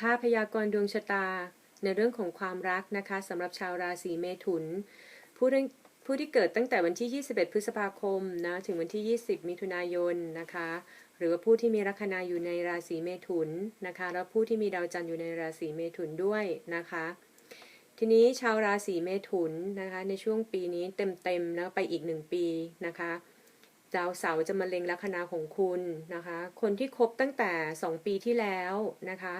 ค่าพยากรณ์ดวงชะตาในเรื่องของความรักนะคะสำหรับชาวราศีเมถุน ผู้ผู้ที่เกิดตั้งแต่วันที่ 21 พฤษภาคมนะถึงวันที่ 20 มิถุนายนนะคะ หรือว่าผู้ที่มีลัคนาอยู่ในราศีเมถุนนะคะ แล้วผู้ที่มีดาวจันทร์อยู่ในราศีเมถุนด้วยนะคะ ทีนี้ชาวราศีเมถุนนะคะในช่วงปีนี้เต็มๆนะไปอีกหนึ่งปีนะคะดาวเสาร์จะมาเล็งลัคนาของคุณนะคะ คนที่คบตั้งแต่ 2 ปีที่แล้วนะคะ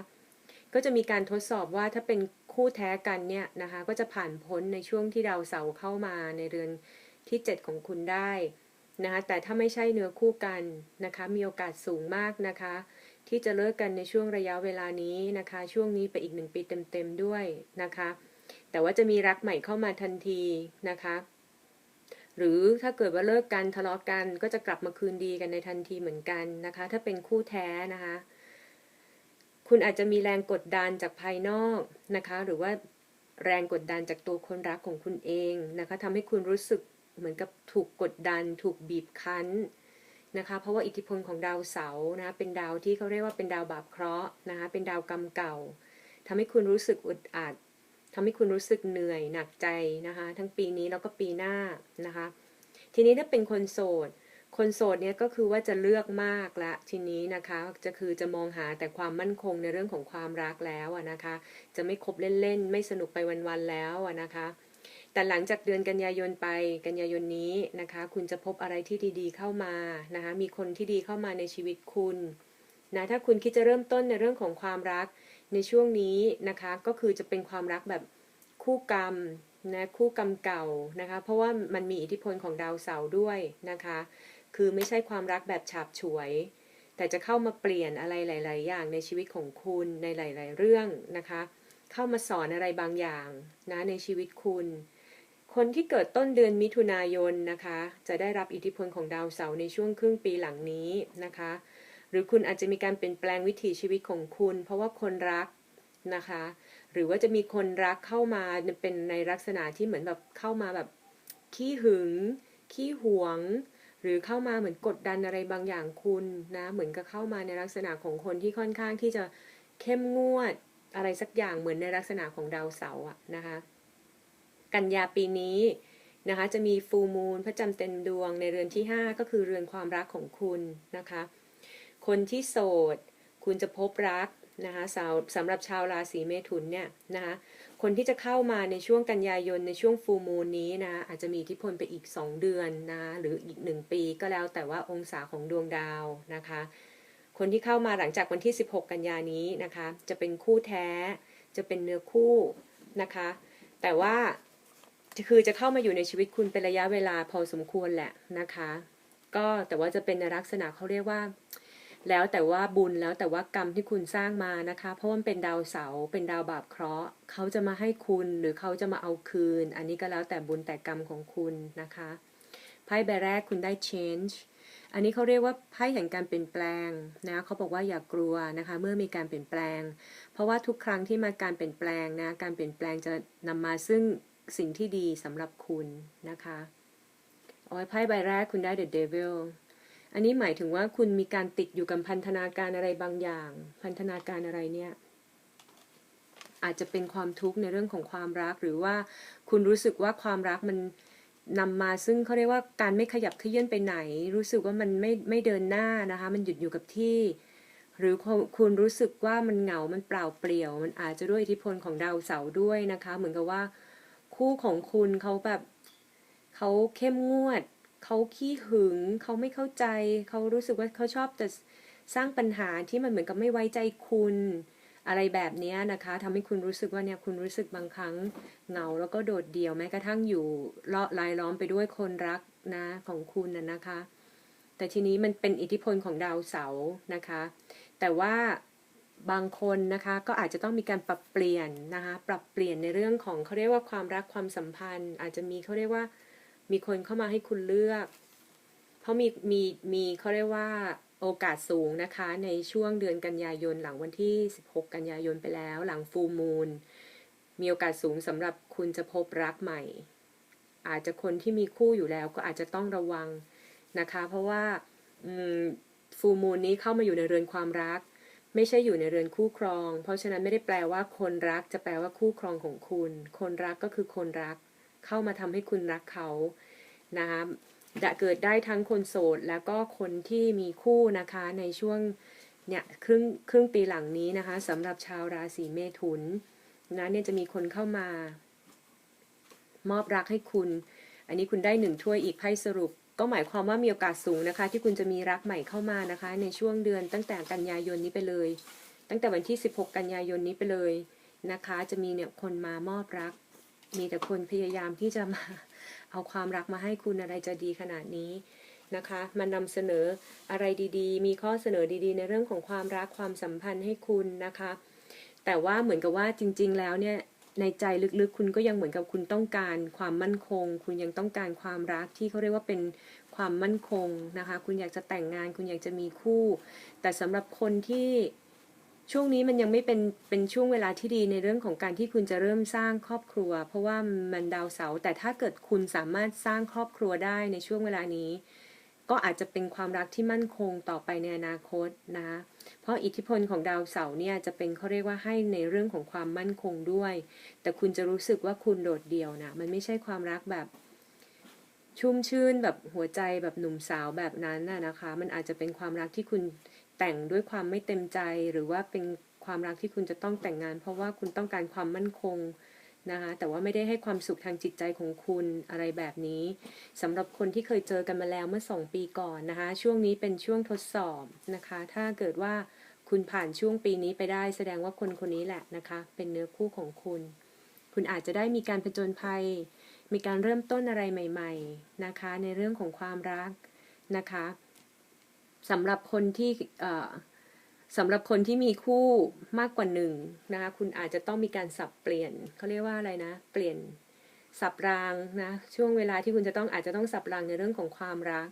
ก็จะมีการทดสอบว่าถ้าเป็นคู่แท้กันเนี่ยนะคะก็จะผ่านพ้นในช่วงที่ดาวเสาร์เข้ามาในเรือนที่ 7 ของคุณได้นะคะแต่ถ้าไม่ใช่เนื้อคู่กันนะคะมีโอกาสสูงมากนะคะ ที่จะเลิกกันในช่วงระยะเวลานี้นะคะ ช่วงนี้ไปอีกหนึ่งปีเต็มๆด้วยนะคะ แต่ว่าจะมีรักใหม่เข้ามาทันทีนะคะ หรือถ้าเกิดว่าเลิกกันทะเลาะกันก็จะกลับมาคืนดีกันในทันทีเหมือนกันนะคะ ถ้าเป็นคู่แท้นะคะ คุณอาจจะมีแรงกดดันจากภายนอกนะคะ หรือว่าแรงกดดันจากตัวคนรักของคุณเองนะคะทำให้คุณรู้สึกเหมือนกับถูกกดดัน ถูกบีบคั้นนะคะ เพราะว่าอิทธิพลของดาวเสาร์นะ เป็นดาวที่เขาเรียกว่าเป็นดาวบาปเคราะห์นะคะ เป็นดาวกรรมเก่าทำให้คุณรู้สึกอึดอัดทำให้คุณรู้สึกเหนื่อยหนักใจนะคะ ทั้งปีนี้แล้วก็ปีหน้านะคะ ทีนี้ถ้าเป็นคนโสด คนโสดเนี่ยก็คือว่าจะเลือกมากละทีนี้นะคะจะคือจะมองหาแต่ความมั่นคงในเรื่องของความรักแล้วนะคะ จะไม่คบเล่นๆ ไม่สนุกไปวันๆแล้วนะคะ แต่หลังจากเดือนกันยายนไปกันยายนนี้นะคะ คุณจะพบอะไรที่ดีๆเข้ามานะคะมีคนที่ดีเข้ามาในชีวิตคุณนะถ้าคุณคิดจะเริ่มต้นในเรื่องของความรักในช่วงนี้นะคะก็คือจะเป็นความรักแบบคู่กรรมนะคู่กรรมเก่านะคะ เพราะว่ามันมีอิทธิพลของดาวเสาร์ด้วยนะคะ คือไม่ใช่ความรักแบบฉาบฉวย แต่จะเข้ามาเปลี่ยนอะไรหลาย ๆ อย่างในชีวิตของคุณในหลาย ๆ เรื่องนะคะ เข้ามาสอนอะไรบางอย่างนะในชีวิตคุณ คนที่เกิดต้นเดือนมิถุนายนนะคะ จะได้รับอิทธิพลของดาวเสาร์ในช่วงครึ่งปีหลังนี้นะคะ หรือคุณอาจจะมีการเปลี่ยนแปลงวิถีชีวิตของคุณ เพราะว่าคนรักนะคะ หรือว่าจะมีคนรักเข้ามาเป็นในลักษณะที่เหมือนแบบเข้ามาแบบขี้หึง ขี้หวง รือเข้ามาเหมือนกดดันอะไรบางอย่างคุณนะ เหมือนกับเข้ามาในลักษณะของคนที่ค่อนข้างที่จะเข้มงวดอะไรสักอย่างเหมือนในลักษณะของดาวเสาร์อะนะคะ กันยาปีนี้นะคะจะมีฟูมูลพระจันทร์เต็มดวงในเรือนที่ 5 ก็คือเรือนความรักของคุณนะคะ คนที่โสด คุณจะพบรัก นะคะสำหรับชาวราศีเมถุนเนี่ยนะคะคนที่จะเข้ามาในช่วงกันยายนในช่วงฟูมูลนี้นะอาจจะมีอิทธิพลไปอีก 2 เดือนนะหรืออีก 1 ปีก็แล้วแต่ว่าองศาของดวงดาวนะคะ คนที่เข้ามาหลังจากวันที่ 16 กันยานี้นะคะ จะเป็นคู่แท้จะเป็นเนื้อคู่นะคะ แต่ว่าคือจะเข้ามาอยู่ในชีวิตคุณเป็นระยะเวลาพอสมควรแหละนะคะ ก็แต่ว่าจะเป็นในลักษณะเขาเรียกว่า แล้วแต่ว่าบุญแล้วแต่ว่ากรรมที่คุณสร้างมานะคะ เพราะมันเป็นดาวเสาเป็นดาวบาปเคราะห์เขาจะมาให้คุณหรือเขาจะมาเอาคืน อันนี้ก็แล้วแต่บุญแต่กรรมของคุณนะคะไพ่ใบแรกคุณได้ change อันนี้เขาเรียกว่าไพ่แห่งการเปลี่ยนแปลงนะเขาบอกว่าอย่ากกลัวนะคะ เมื่อมีการเปลี่ยนแปลง เพราะว่าทุกครั้งที่มาการเปลี่ยนแปลงนะการเปลี่ยนแปลงจะนำมาซึ่งสิ่งที่ดีสำหรับคุณนะคะโอ้ยไพ่ใบแรกคุณได้ the devil อันนี้หมายถึงว่าคุณมีการติดอยู่กับพันธนาการอะไรบางอย่าง พันธนาการอะไรเนี่ย อาจจะเป็นความทุกข์ในเรื่องของความรัก หรือว่าคุณรู้สึกว่าความรักมันนำมาซึ่งเขาเรียกว่าการไม่ขยับเคลื่อนไปไหน รู้สึกว่ามันไม่ไม่เดินหน้านะคะ มันหยุดอยู่กับที่ หรือคุณรู้สึกว่ามันเหงา มันเปล่าเปลี่ยว มันอาจจะด้วยอิทธิพลของดาวเสาร์ด้วยนะคะ เหมือนกับว่า คู่ของคุณเขาแบบเขาเข้มงวด เขาขี้หึง เขาไม่เข้าใจ เขารู้สึกว่าเขาชอบแต่สร้างปัญหาที่มันเหมือนกับไม่ไว้ใจคุณ อะไรแบบนี้นะคะทำให้คุณรู้สึกว่าเนี่ยคุณรู้สึกบางครั้งเหงาแล้วก็โดดเดี่ยวแม้กระทั่งอยู่เลาะลายล้อมไปด้วยคนรักนะของคุณนะนะคะ แต่ทีนี้มันเป็นอิทธิพลของดาวเสาร์นะคะ แต่ว่าบางคนนะคะก็อาจจะต้องมีการปรับเปลี่ยนนะคะ ปรับเปลี่ยนในเรื่องของเขาเรียกว่าความรักความสัมพันธ์ อาจจะมีเขาเรียกว่า มีคนเข้ามาให้คุณเลือก เพราะมีมีมีเขาเรียกว่าโอกาสสูงนะคะ ในช่วงเดือนกันยายนหลังวันที่ 16 กันยายนไปแล้ว หลังฟูมูล มีโอกาสสูงสำหรับคุณจะพบรักใหม่ อาจจะคนที่มีคู่อยู่แล้วก็อาจจะต้องระวังนะคะ เพราะว่าฟูมูลนี้เข้ามาอยู่ในเรือนความรัก ไม่ใช่อยู่ในเรือนคู่ครอง เพราะฉะนั้นไม่ได้แปลว่าคนรักจะแปลว่าคู่ครองของคุณ คนรักก็คือคนรัก เข้ามาทำให้คุณรักเขานะคะจะเกิดได้ทั้งคนโสดแล้วก็คนที่มีคู่นะคะในช่วงเนี่ยครึ่งครึ่งปีหลังนี้นะคะสำหรับชาวราศีเมถุนนะเนี่ยจะมีคนเข้ามา มอบรักให้คุณ อันนี้คุณได้หนึ่งถ้วยอีกไพ่สรุป ก็หมายความว่ามีโอกาสสูงนะคะ ที่คุณจะมีรักใหม่เข้ามานะคะ ในช่วงเดือนตั้งแต่กันยายนนี้ไปเลย ตั้งแต่วันที่ 16 กันยายนนี้ไปเลยนะคะ จะมีเนี่ยคนมามอบรัก มีแต่คนพยายามที่จะมาเอาความรักมาให้คุณอะไรจะดีขนาดนี้นะคะมานำเสนออะไรดีๆ มีข้อเสนอดีๆ ในเรื่องของความรักความสัมพันธ์ให้คุณนะคะ แต่ว่าเหมือนกับว่าจริง ๆ แล้วเนี่ยในใจลึกๆ คุณก็ยังเหมือนกับคุณต้องการความมั่นคง คุณยังต้องการความรักที่เขาเรียกว่าเป็นความมั่นคงนะคะ คุณอยากจะแต่งงาน คุณอยากจะมีคู่ แต่สำหรับคนที่ ช่วงนี้มันยังไม่เป็นเป็นช่วงเวลาที่ดีในเรื่องของการที่คุณจะเริ่มสร้างครอบครัว เพราะว่ามันดาวเสาร์แต่ถ้าเกิดคุณสามารถสร้างครอบครัวได้ในช่วงเวลานี้ ก็อาจจะเป็นความรักที่มั่นคงต่อไปในอนาคตนะเพราะอิทธิพลของดาวเสาร์เนี่ยจะเป็นเขาเรียกว่าให้ในเรื่องของความมั่นคงด้วย แต่คุณจะรู้สึกว่าคุณโดดเดี่ยวนะมันไม่ใช่ความรักแบบชุ่มชื่นแบบหัวใจแบบหนุ่มสาวแบบนั้นน่ะนะคะ มันอาจจะเป็นความรักที่คุณ แต่งด้วยความไม่เต็มใจ หรือว่าเป็นความรักที่คุณจะต้องแต่งงาน เพราะว่าคุณต้องการความมั่นคงนะคะแต่ว่าไม่ได้ให้ความสุขทางจิตใจของคุณอะไรแบบนี้สำหรับคนที่เคยเจอกันมาแล้วเมื่อสองปีก่อนนะคะ ช่วงนี้เป็นช่วงทดสอบนะคะ ถ้าเกิดว่าคุณผ่านช่วงปีนี้ไปได้ แสดงว่าคนคนนี้แหละนะคะ เป็นเนื้อคู่ของคุณ คุณอาจจะได้มีการผจญภัย มีการเริ่มต้นอะไรใหม่ ๆนะคะ ในเรื่องของความรักนะคะ สำหรับคนที่สำหรับคนที่มีคู่มากกว่าหนึ่งนะคะคุณอาจจะต้องมีการสับเปลี่ยนเขาเรียกว่าอะไรนะ เปลี่ยนสับรางนะช่วงเวลาที่คุณจะต้องอาจจะต้องสับรางในเรื่องของความรัก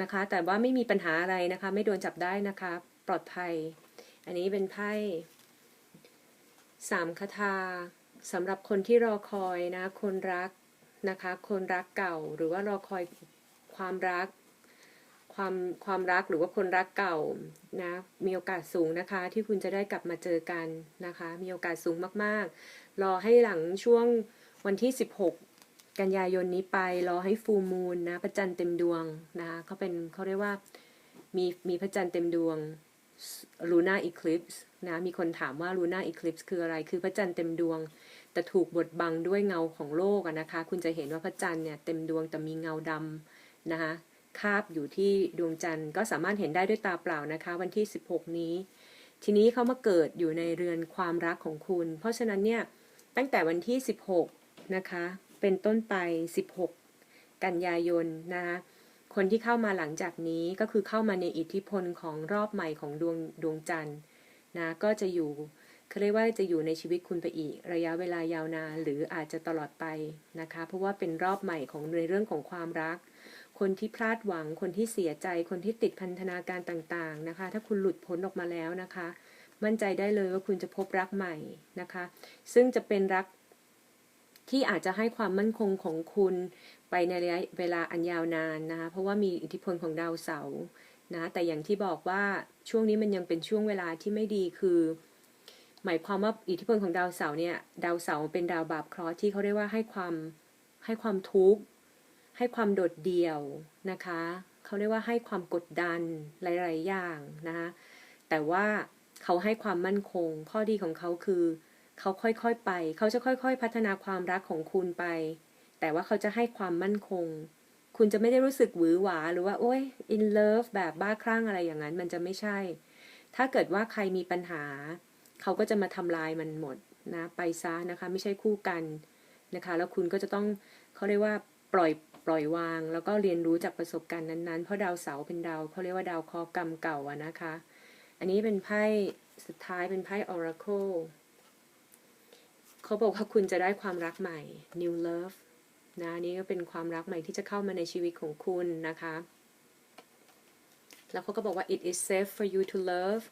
นะคะ แต่ว่าไม่มีปัญหาอะไรนะคะ ไม่โดนจับได้นะคะ ปลอดภัย อันนี้เป็นไพ่สามคาถาสำหรับคนที่รอคอยนะคนรักนะคะ คนรักเก่าหรือว่ารอคอยความรัก ความความรักหรือว่าคนรักเก่านะมีโอกาสสูงนะคะ ที่คุณจะได้กลับมาเจอกันนะคะ มีโอกาสสูงมากๆ รอให้หลังช่วงวันที่ 16 กันยายนนี้ไป รอให้ฟูมูลนะพระจันทร์เต็มดวงนะคะเขาเป็นเขาเรียกว่ามีมีพระจันทร์เต็มดวงลูน่าอีคลิปส์นะมีคนถามว่าลูน่าอีคลิปส์คืออะไรคือพระจันทร์เต็มดวง แต่ถูกบดบังด้วยเงาของโลกนะคะ คุณจะเห็นว่าพระจันทร์เนี่ยเต็มดวงแต่มีเงาดำนะคะ คาบอยู่ที่ดวงจันทร์ ก็สามารถเห็นได้ด้วยตาเปล่านะคะ วันที่ 16 นี้ ทีนี้เขามาเกิดอยู่ในเรือนความรักของคุณ เพราะฉะนั้นเนี่ยตั้งแต่วันที่ 16 นะคะ เป็นต้นไป 16 กันยายนนะคะคนที่เข้ามาหลังจากนี้ก็คือเข้ามาในอิทธิพลของรอบใหม่ของดวงดวงจันทร์นะก็จะอยู่เขาเรียกว่าจะอยู่ในชีวิตคุณไปอีก ระยะเวลายาวนานหรืออาจจะตลอดไปนะคะ เพราะว่าเป็นรอบใหม่ของในเรื่องของความรัก คนที่พลาดหวัง คนที่เสียใจ คนที่ติดพันธนาการต่างๆนะคะ ถ้าคุณหลุดพ้นออกมาแล้วนะคะ มั่นใจได้เลยว่าคุณจะพบรักใหม่นะคะ ซึ่งจะเป็นรักที่อาจจะให้ความมั่นคงของคุณไปในระยะเวลาอันยาวนานนะคะ เพราะว่ามีอิทธิพลของดาวเสาร์นะ แต่อย่างที่บอกว่าช่วงนี้มันยังเป็นช่วงเวลาที่ไม่ดีคือ หมายความว่าอิทธิพลของดาวเสาร์เนี่ย ดาวเสาร์เป็นดาวบาปเคราะห์ที่เขาเรียกว่าให้ความให้ความทุกข์ ให้ความโดดเดี่ยวนะคะเขาเรียกว่าให้ความกดดันหลาย ๆ อย่างนะคะแต่ว่าเขาให้ความมั่นคง ข้อดีของเขาคือเขาค่อย ๆ ไป เขาจะค่อย ๆ พัฒนาความรักของคุณไป แต่ว่าเขาจะให้ความมั่นคง คุณจะไม่ได้รู้สึกหวือหวา หรือว่า โอ้ย in love แบบบ้าคลั่งอะไรอย่างนั้น มันจะไม่ใช่ ถ้าเกิดว่าใครมีปัญหา เขาก็จะมาทำลายมันหมดนะ ไปซะนะคะ ไม่ใช่คู่กันนะคะ แล้วคุณก็จะต้องเขาเรียกว่าปล่อย ปล่อยวาง แล้วก็เรียนรู้จากประสบการณ์นั้นๆ เพราะดาวเสาร์เป็นดาวเขาเรียกว่าดาวคอกรรมเก่าอะนะคะ อันนี้เป็นไพ่สุดท้ายเป็นไพ่ Oracle เขาบอกว่าคุณจะได้ความรักใหม่ New Love นะนี่ก็เป็นความรักใหม่ที่จะเข้ามาในชีวิตของคุณนะคะ แล้วเขาก็บอกว่า it is safe for you to love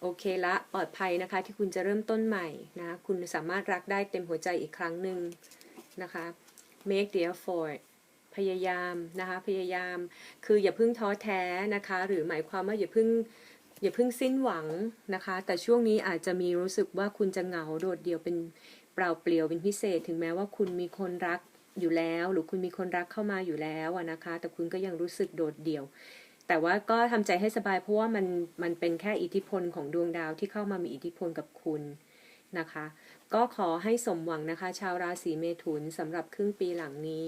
โอเคละปลอดภัยนะคะ ที่คุณจะเริ่มต้นใหม่นะ คุณสามารถรักได้เต็มหัวใจอีกครั้งหนึ่งนะคะ make the effort พยายามนะคะพยายาม คืออย่าเพิ่งท้อแท้นะคะ หรือหมายความว่าอย่าเพิ่งอย่าเพิ่งสิ้นหวังนะคะ แต่ช่วงนี้อาจจะมีรู้สึกว่าคุณจะเหงาโดดเดี่ยวเป็นเปล่าเปลี่ยวเป็นพิเศษ ถึงแม้ว่าคุณมีคนรักอยู่แล้ว หรือคุณมีคนรักเข้ามาอยู่แล้วนะคะ แต่คุณก็ยังรู้สึกโดดเดี่ยว แต่ว่าก็ทำใจให้สบายเพราะว่ามันมันเป็นแค่อิทธิพลของดวงดาวที่เข้ามามีอิทธิพลกับคุณนะคะ ก็ขอให้สมหวังนะคะ ชาวราศีเมถุนสำหรับครึ่งปีหลังนี้